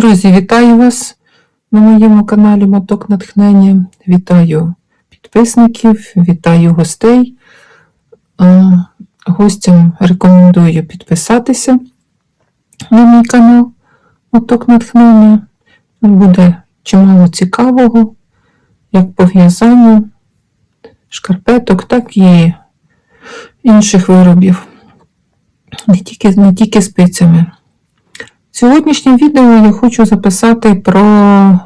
Друзі, вітаю вас на моєму каналі Моток Натхнення. Вітаю підписників, вітаю гостей. Гостям рекомендую підписатися на мій канал Моток Натхнення. Буде чимало цікавого, як по в'язанню шкарпеток, так і інших виробів. Не тільки, не тільки спицями. Сьогоднішнє відео я хочу записати про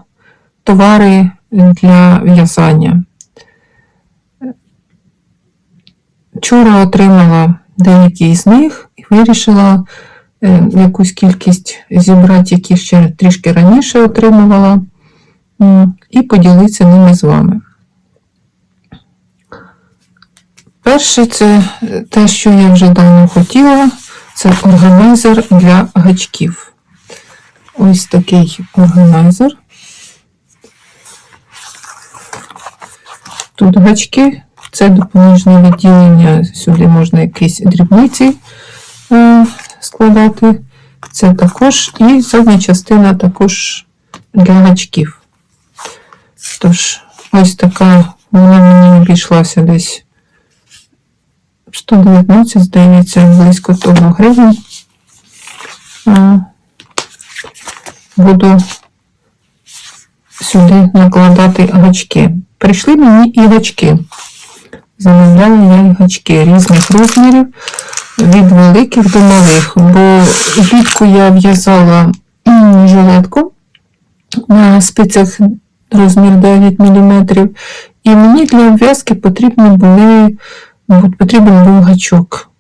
товари для в'язання. Вчора отримала деякі з них і вирішила е, якусь кількість зібрати, які ще трішки раніше отримувала, і поділитися ними з вами. Перше, це те, що я вже давно хотіла, це органайзер для гачків. Ось такий органайзер. Тут гачки, це допоміжне відділення, сюди можна якісь дрібниці е, складати. Це також, і задня частина також для гачків. Тож, ось така, вона мені обійшлася десь 119, здається, близько того гривень. Буду сюди накладати гачки. Прийшли мені і гачки. Замовляла я і гачки різних розмірів, від великих до малих, бо влітку я в'язала жилетку на спицях розмір 9 мм, і мені для обв'язки потрібен був гачок.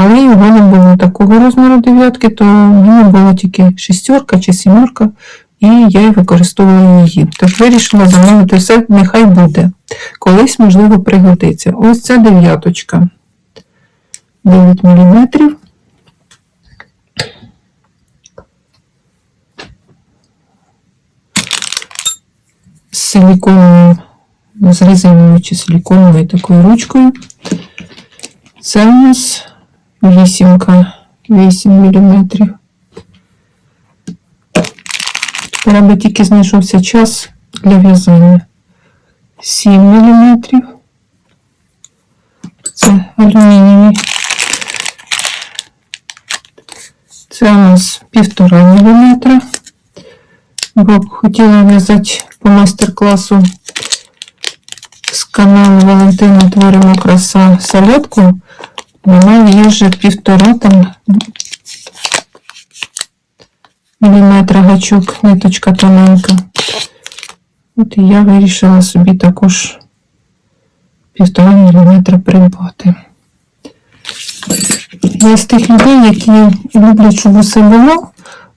Але його не було такого розміру дев'ятки, то в мене була тільки шістерка чи сімерка, і я використовувала її. Тож вирішила замовити все, нехай буде. Колись, можливо, пригодиться. Ось ця дев'яточка. 9 мм. З силіконовою, з резиновою чи силіконовою такою ручкою. Це у нас вісімка, 8 мм. Тепер аби тільки знайшовся час для в'язання. 7 мм. Це алюмінієві. Це у нас 1,5 мм. Бо хотіла в'язати по майстер-класу з каналу Валентина Творимо краса солодку. Вона є вже півтора там міліметра гачок, ниточка тоненька. От і я вирішила собі також півтора міліметра придбати. Я з тих людей, які люблять, щоб усе було,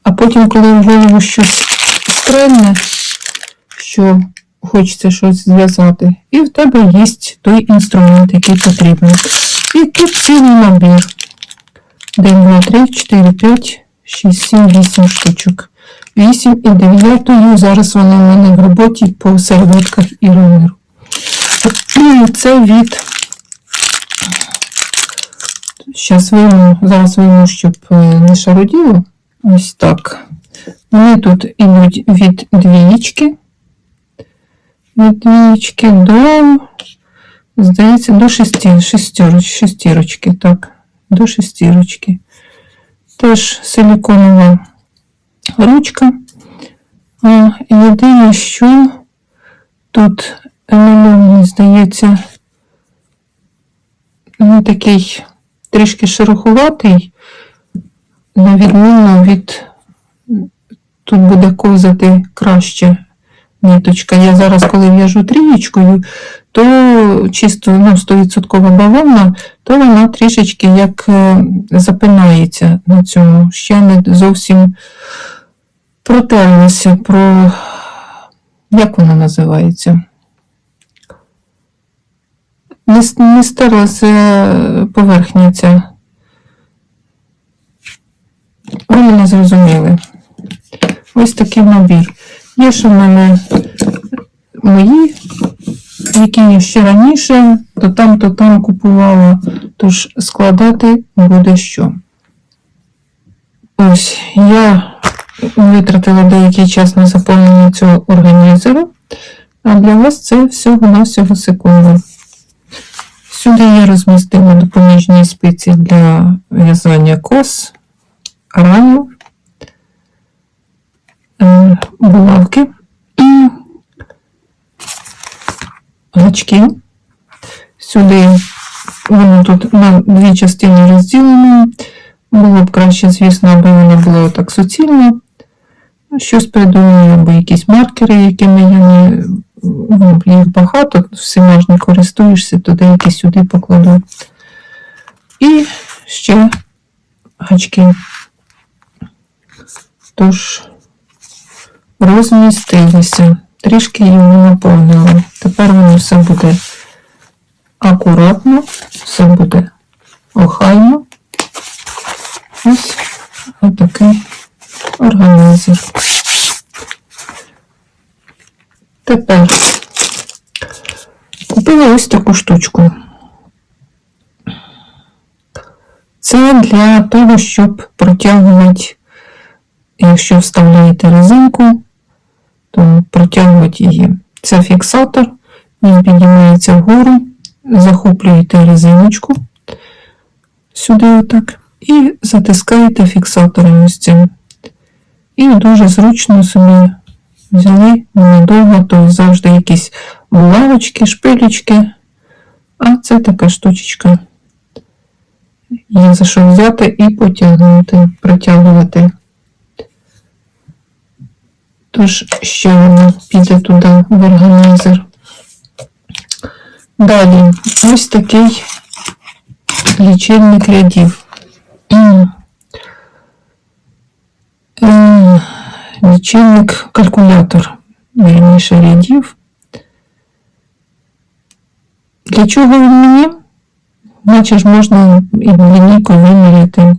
а потім, коли в голову щось стрельне, що хочеться щось зв'язати, і в тебе є той інструмент, який потрібен. І тут цілий набір. 1, 2, 3, 4, 5, 6, 7, 8 штучок. 8 і 9. Зараз вони в мене в роботі по серветках і румеру. Це від. Зараз вийму, зараз вийму, щоб е, не шароділо. Ось так. Вони тут йдуть від двієчки. Від до Здається, до шести, шестероч, шестірочки, так, до шестірочки. Теж силіконова ручка. А, Єдине, що тут намальований, здається, він такий трішки шероховатий, на відміну від тут буде ковзати краще ниточка. Я зараз, коли в'яжу трієчкою, то чисто ну, 100% бавовна, то вона трішечки як е, запинається на цьому. Ще не зовсім протерлася про, як вона називається? Не, не стерлася поверхня ця. Ви мене зрозуміли. Ось такий набір. Є ще в мене мої, які я ще раніше, то там, то там купувала, тож складати буде що. Ось я витратила деякий час на заповнення цього організеру, а для вас це всього-навсього секунда. Сюди я розмістила допоміжні спиці для в'язання кос, ранів, е, булавки і гачки. Сюди воно тут на дві частини розділено. Було б краще, звісно, аби воно було так суцільно. Щось придумаю, або якісь маркери, якими я не ну, їх багато, всіма ж не користуєшся, то деякі сюди покладу. І ще гачки. Тож, розмістилися. Трішки його наповнили. Тепер воно все буде акуратно, все буде охайно. Ось отакий органайзер. Тепер купила ось таку штучку. Це для того, щоб протягувати, якщо вставляєте резинку, то протягувати її. Це фіксатор, він піднімається вгору, захоплюєте резиночку сюди отак, і затискаєте фіксатором ось цим. І дуже зручно собі взяли недовго, то завжди якісь булавочки, шпилечки. А це така штучечка. Є за що взяти і потягнути, протягувати. Тож ще воно піде туди в органайзер. Далі ось такий лічильник рядів. Лічильник калькулятор, вірніше рядів. Для чого він мені? Наче ж можна і лінійку виміряти.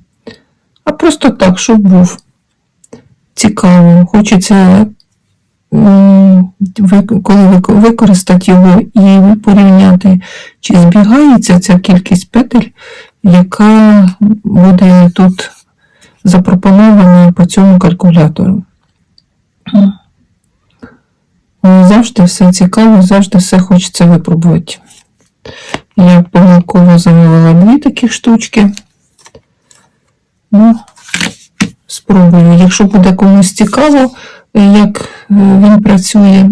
А просто так, щоб був цікаво. Хочеться, коли використати його і порівняти, чи збігається ця кількість петель, яка буде тут запропонована по цьому калькулятору. Ну, Завжди все цікаво, завжди все хочеться випробувати. Я помилково замовила дві такі штучки. Ну, спробую. Якщо буде комусь цікаво, як е, він працює,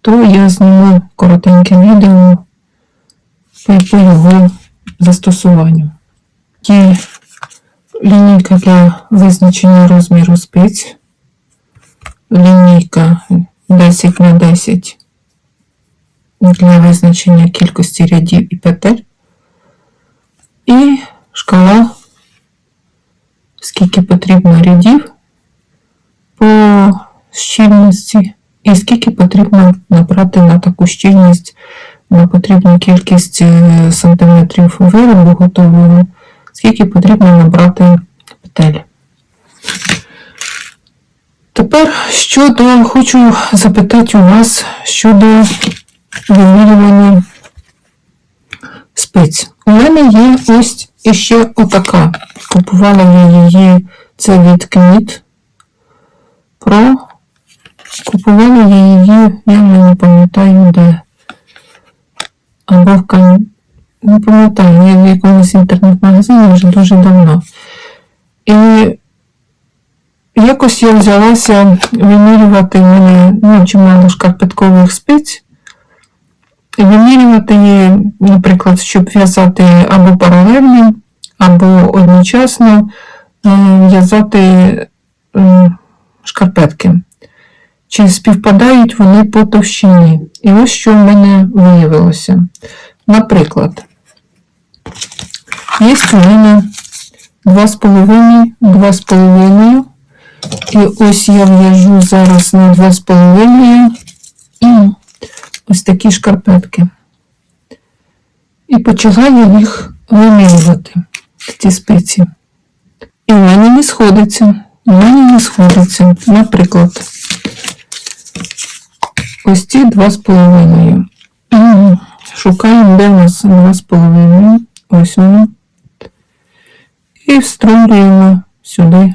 то я зніму коротеньке відео по, по його застосуванню. Є лінійка для визначення розміру спиць. Лінійка 10 на 10 для визначення кількості рядів і петель. І шкала, скільки потрібно рядів по щільності, і скільки потрібно набрати на таку щільність, на потрібну кількість е, сантиметрів виробу готового, скільки потрібно набрати петель. Тепер щодо хочу запитати у вас щодо вимірювання спиць. У мене є ось іще отака. Купувала я її, це від Кніт Pro. Купувала я її, я не пам'ятаю де. Або в Кан... Не пам'ятаю, я в якомусь інтернет-магазині вже дуже давно. І Якось я взялася вимірювати мене ну, чимало шкарпеткових спиць. Вимірювати наприклад, щоб в'язати або паралельно, або одночасно е, в'язати е, шкарпетки. Чи співпадають вони по товщині? І ось що в мене виявилося. Наприклад, є у мене 2,5, 2,5. І ось я в'яжу зараз на 2,5 і ось такі шкарпетки. І почала їх вимірювати, ці спиці. І в мене не сходиться. У мене не сходиться. Наприклад, ось ці 2,5. Шукаємо, де у нас 2,5. Ось воно. І встромлюємо сюди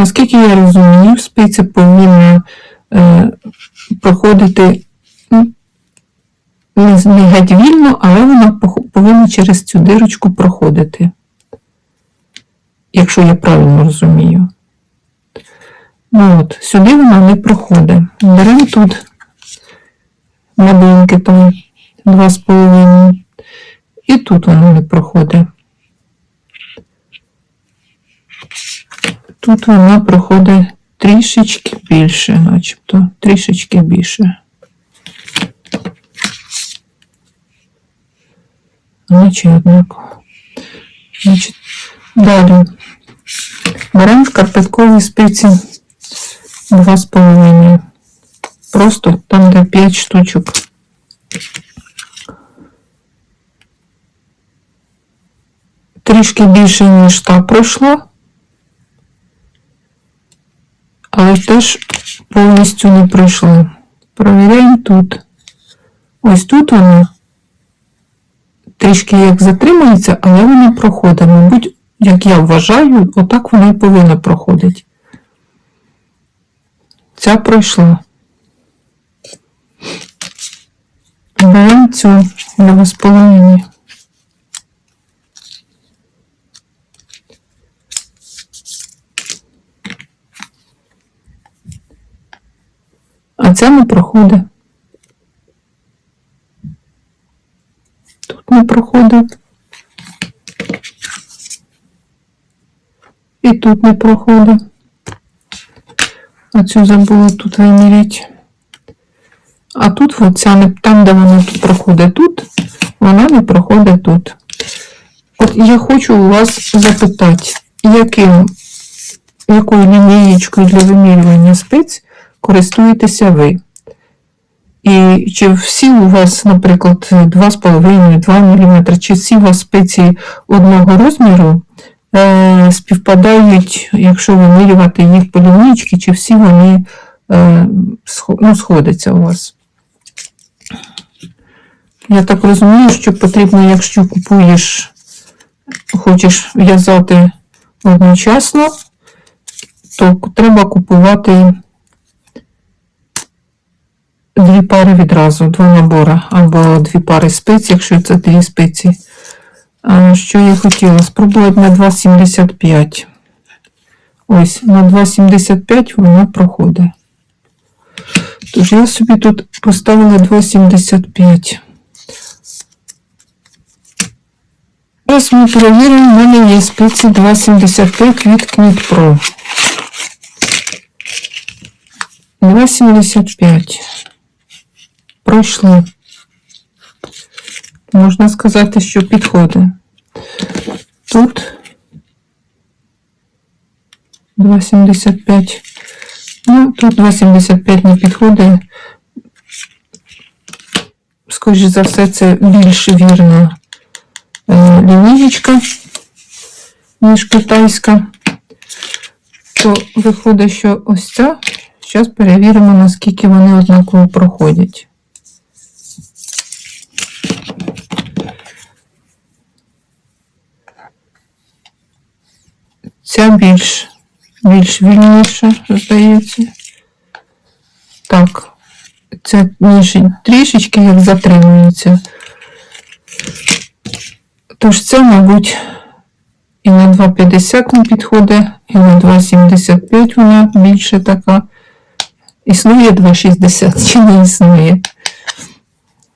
Наскільки я розумію, спиці повинні е, проходити не, геть вільно, але вона повинна через цю дирочку проходити. Якщо я правильно розумію. Ну от, сюди вона не проходить. Беремо тут маленьке там 2,5. І тут воно не проходить. Тут вона проходить трішечки більше, начебто, трішечки більше. Наче однаково. Значить, далі. Беремо шкарпеткові спиці 2,5. Просто там, де 5 штучок. Трішки більше, ніж та пройшла. Але теж повністю не пройшла. Провіряємо тут. Ось тут вона трішки як затримується, але вона проходить. Мабуть, як я вважаю, отак вона і повинна проходити. Ця пройшла. Беремо цю два з А ця не проходить. Тут не проходить. І тут не проходить. Оцю забула тут виміряти. А тут оця там, де вона тут проходить тут, вона не проходить тут. От я хочу у вас запитати, яким, якою лінієчкою для вимірювання спиць користуєтеся ви? І чи всі у вас, наприклад, 2,5-2 мм, чи всі у вас спиці одного розміру е, співпадають, якщо вимірювати їх по лінійці, чи всі вони е, ну, сходяться у вас? Я так розумію, що потрібно, якщо купуєш, хочеш в'язати одночасно, то треба купувати дві пари відразу, два набори, або дві пари спиць, якщо це дві спиці. Що я хотіла? Спробувати на 2,75. Ось, на 2,75 вона проходить. Тож я собі тут поставила 2,75. Зараз ми перевіримо, в мене є спиці 2,75 від Knit Pro. 2,75. Пройшли. Можна сказати, що підходить. Тут 2,75. Ну, тут 2,75 не підходить. Скоріше за все, це більш вірна е, лінієчка, ніж китайська. То виходить, що ось ця. Зараз перевіримо, наскільки вони однаково проходять. Ця більш, більш вільніша, здається. Так, це ніж трішечки як затримується. Тож це, мабуть, і на 2,50 не підходить, і на 2,75 вона більше така. Існує 2,60 чи не існує?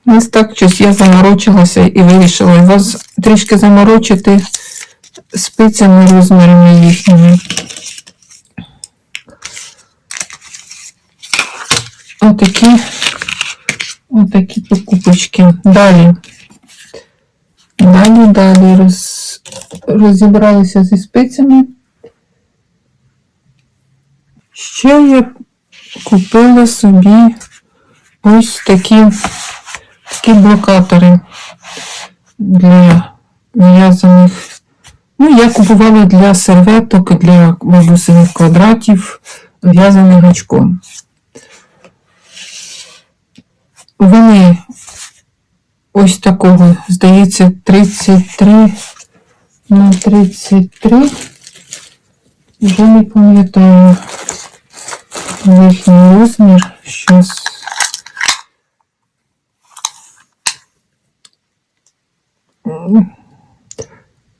Ось так щось я заморочилася і вирішила вас трішки заморочити спицями розмірами їхніми. Отакі, отакі покупочки. Далі. Далі, далі роз, розібралися зі спицями. Ще я купила собі ось такі, такі блокатори для в'язаних. Ну, я купувала для серветок, для бабусиних квадратів, в'язаних гачком. Вони ось такого, здається, 33 на 33. Я не пам'ятаю їхній розмір. Щас.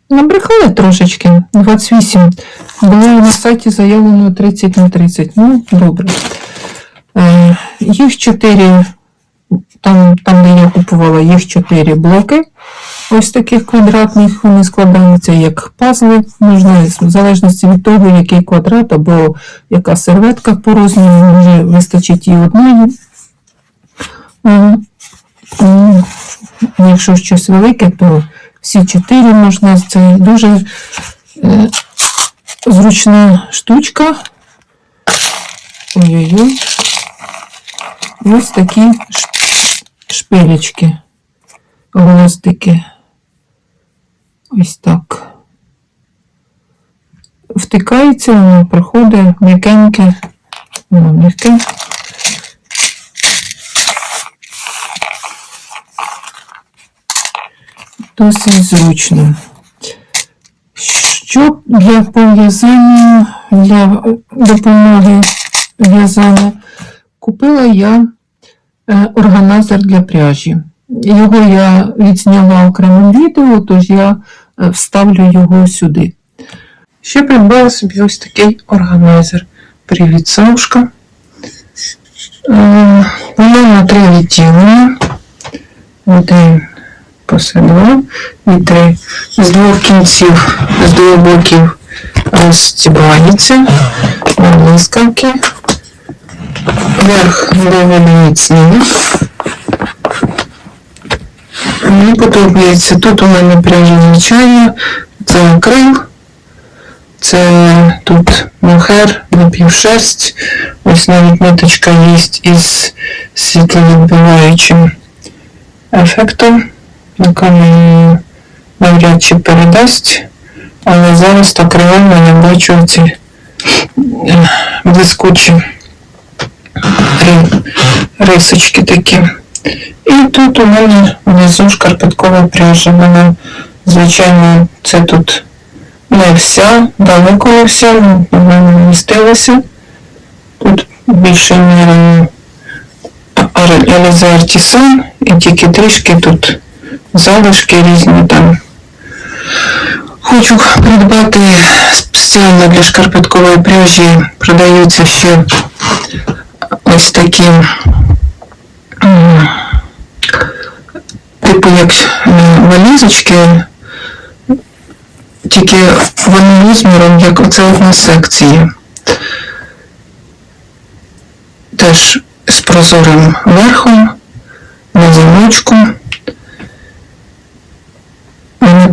Набрехали трошечки. 28. Було на сайті заявлено 30 на 30. Ну, добре. Е, їх 4, там, там, де я купувала, їх 4 блоки. Ось таких квадратних вони складаються як пазли. Можна, в залежності від того, який квадрат або яка серветка по розміру, може вистачить і одної. Якщо щось велике, то всі чотири можна. Це дуже е, зручна штучка. Ой-ой-ой. Ось такі шпилечки, гвоздики. Ось так. Втикається, воно проходить м'якеньке, воно м'яке. Досить зручно. Що для пов'язання, для допомоги в'язання, купила я е, органайзер для пряжі. Його я відзняла окремим відео, тож я е, вставлю його сюди. Ще придбала собі ось такий органайзер. Привіт, Савушка. Е, Вона на три відділення. Один посад два і три. З двох кінців, з двох боків розстібається блискавки. Верх міцний. Мені подобається. Тут у мене пряжа звичайна, це акрил, це тут мохер, напівшерсть. Ось навіть ниточка є із світловідбиваючим ефектом. На камені навряд чи передасть, але зараз так реально я бачу ці е, блискучі рисочки такі. І тут у мене внизу шкарпеткова пряжа. Вона, звичайно, це тут не вся, далеко не вся, ну, вона не вмістилася. Тут більше мірою Алізе Артісан, і тільки трішки тут залишки різні там. Хочу придбати спеціально для шкарпеткової пряжі. Продаються ще ось такі типу як валізочки, тільки вони розміром, як оце от на секції. Теж з прозорим верхом, на замочку.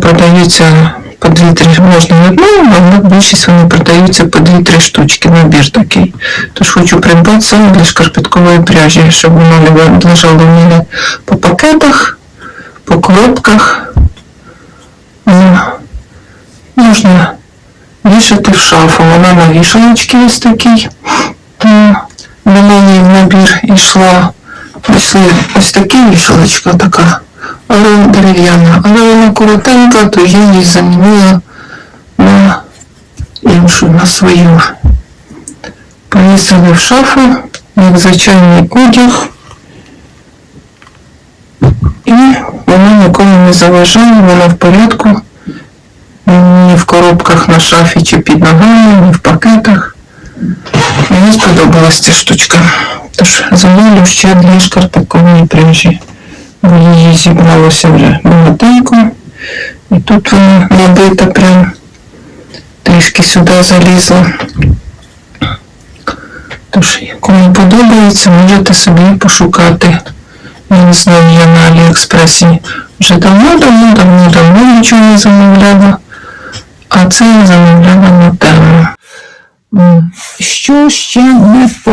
Продаються по 2-3, можна одну, але більшість вони продаються по 2-3 штучки, набір такий. Тож хочу придбати саме для шкарпеткової пряжі, щоб воно не в мене по пакетах, по коробках. Можна вішати в шафу. Вона на вішалочці ось такий. М, До мене в набір йшла Пішли ось такі вішалочка така, але дерев'яна, але вона коротенька, то я її замінила на іншу, на свою. Повісили в шафу, як звичайний одяг. І вона нікому не заважає, вона в порядку. Ні в коробках на шафі чи під ногами, ні в пакетах. Мені сподобалась ця штучка. Тож замовлю ще для шкарпеткової пряжі. Бо її зібралося вже багатенько. І тут вона набита прям трішки сюди залізла. Тож, кому подобається, можете собі пошукати. Я не знаю, я на Аліекспресі вже давно, давно, давно, давно нічого не замовляла. А це я замовляла на тему. Що ще не по?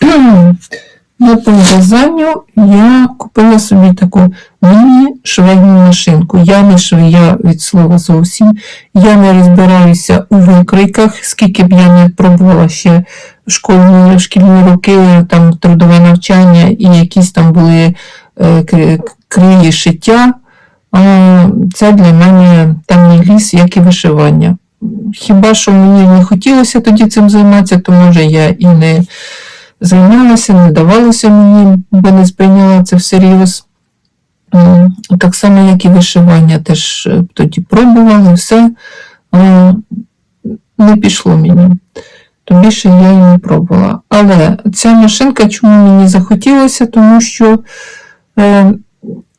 Не по я купила собі таку міні-швейну машинку. Я не швея від слова зовсім. Я не розбираюся у викройках, скільки б я не пробувала ще школьні, шкільні роки, там трудове навчання і якісь там були е, кри- криї шиття. А, Це для мене темний ліс, як і вишивання. хіба що мені не хотілося тоді цим займатися, то може я і не займалася, не давалося мені, бо не сприйняла це всерйоз. Так само, як і вишивання, теж е, тоді пробувала, все не пішло мені. То більше я і не пробувала. Але ця машинка, чому мені захотілося, тому що е,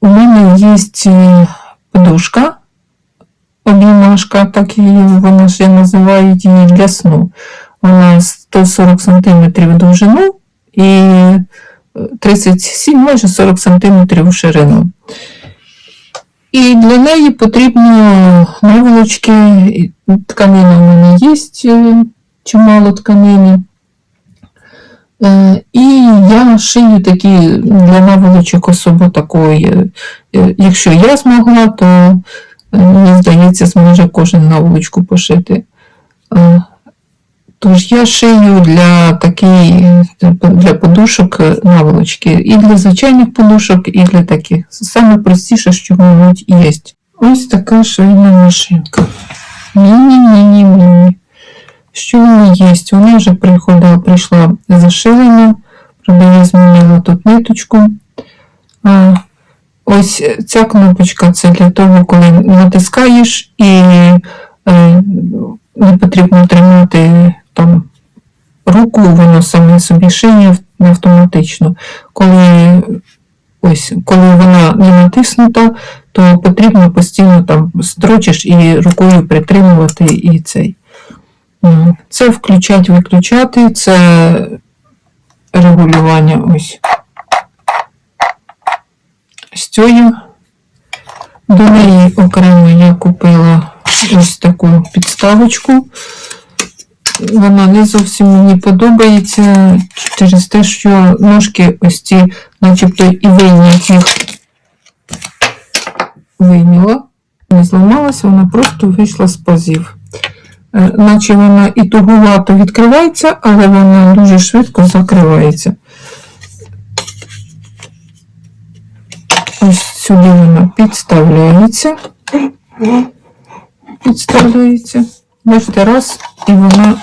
у мене є е, подушка, обіймашка, так її вона ж називають її для сну. Вона 140 см довжину і е, 37, майже 40 см у ширину. І для неї потрібно наволочки, тканина в мене є, е, чимало тканини. Е, І я шию такі для наволочок особо такої. е, Якщо я змогла, то е, мені здається, зможе кожен наволочку пошити. Тож я шию для такий, для подушок е, наволочки. І для звичайних подушок, і для таких. Саме простіше, що мабуть, є. Ось така швейна машинка. Міні-міні-міні. Що в неї є? Вона вже приходила, прийшла зашилена, правда, я змінила тут ниточку. А, ось ця кнопочка це для того, коли натискаєш і е, не потрібно тримати там руку, воно саме собі шиє автоматично. Коли, ось, коли вона не натиснута, то потрібно постійно там строчиш і рукою притримувати і цей. М, Це включати, виключати, це регулювання ось цією. До неї окремо я купила ось таку підставочку. Вона не зовсім мені подобається через те, що ножки ось ці, начебто і вийняті їх вийняла, не зламалася, вона просто вийшла з пазів. Е, Наче вона і тугувато відкривається, але вона дуже швидко закривається. Ось сюди вона підставляється. Підставляється. Бачите, раз, і вона.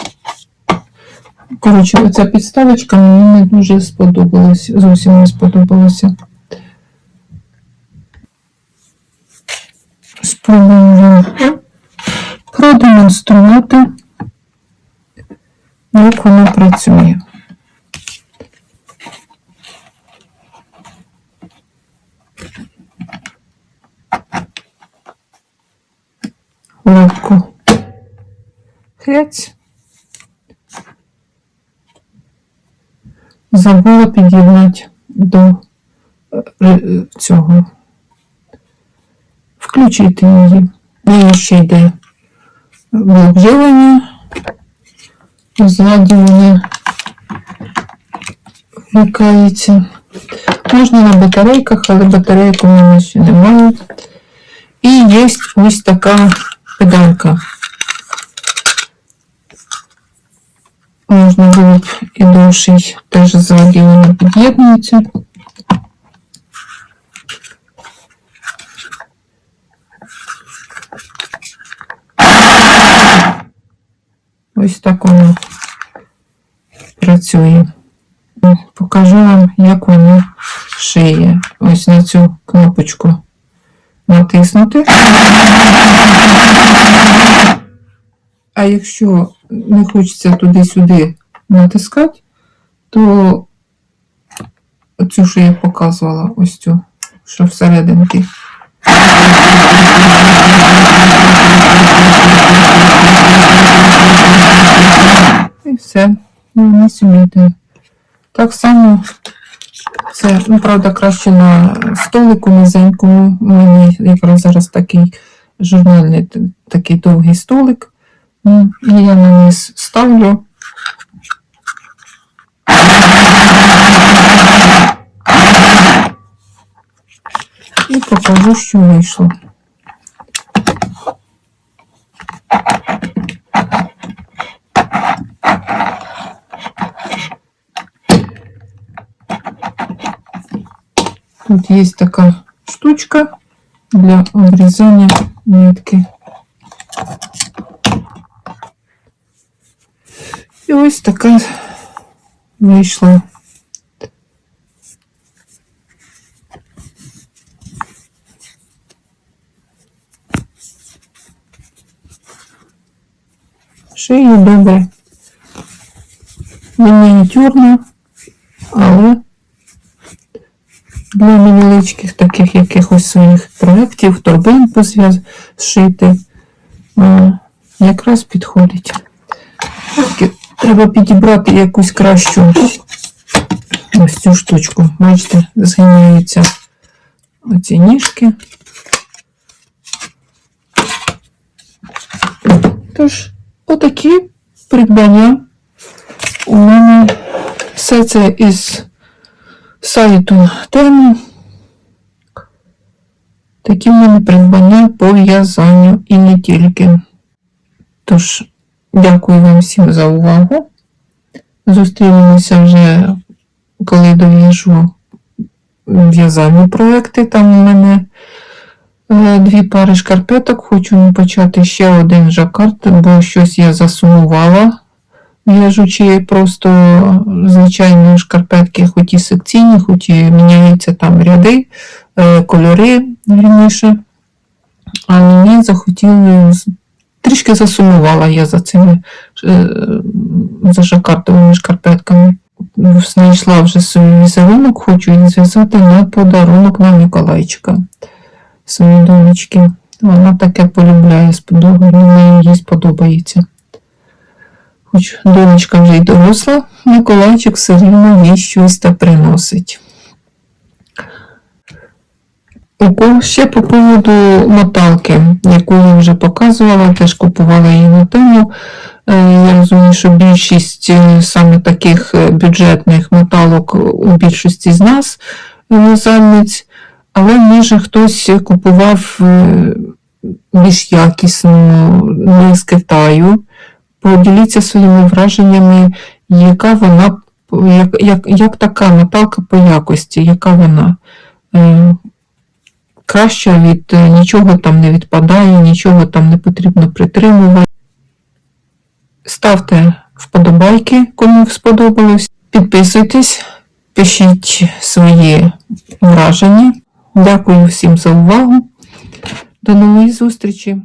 Коротше, оця підставочка мені не дуже сподобалась, зовсім не сподобалася. Спробую продемонструвати, як воно працює. Легко. Хрець. Забула під'єднати до е, е, цього. Включити її. В неї ще йде блок живлення. Ззаді вона вмикається. Можна на батарейках, але батарейок у мене ще немає. І є ось така педалька. Можна було б і довший, теж ззаді вона під'єднується. Ось так воно працює. Покажу вам, як воно шиє. Ось на цю кнопочку Натиснути. А якщо не хочеться туди-сюди натискати, то цю, що я показувала, ось цю, що всерединки. І все, і вона собі. Так само це, ну, правда, краще на столику низенькому. У мене якраз зараз такий журнальний такий довгий столик. І я на низ ставлю. І покажу, що вийшло. Тут є така штучка для обрізання нитки. ось така вийшла. Шию добре. Не мініатюрно, але для невеличких таких якихось своїх проєктів, торбинку зв'яз зшити, якраз підходить. Треба підібрати якусь кращу ось цю штучку. Бачите, згиняються оці ніжки. Тож, отакі придбання. У мене все це із сайту тему. Такі в мене придбання по в'язанню і не тільки. Тож, дякую вам всім за увагу. Зустрінемося вже, коли дов'яжу в'язальні проекти. Там у мене е, дві пари шкарпеток. Хочу почати ще один жакард, бо щось я засумувала. В'яжучи просто звичайні шкарпетки, хоч і секційні, хоч і міняються там ряди, е, кольори вірніше. А мені захотілося трішки засумувала я за цими е, за жакартовими шкарпетками. Знайшла вже свій візерунок, хочу її зв'язати на подарунок на Миколайчика своїй донечки. Вона таке полюбляє, сподобає, мені їй сподобається. Хоч донечка вже й доросла, Миколайчик все рівно їй щось та приносить. У кого ще по поводу моталки, яку я вже показувала, теж купувала її на тему. Е, Я розумію, що більшість е, саме таких е, бюджетних моталок у більшості з нас в'язальниць, але може хтось купував більш якісну, не з Китаю. Поділіться своїми враженнями, яка вона, як, як, як така моталка по якості, яка вона. Е, Краща від е, нічого там не відпадає, нічого там не потрібно притримувати. Ставте вподобайки, кому сподобалось. Підписуйтесь, пишіть свої враження. Дякую всім за увагу. До нової зустрічі!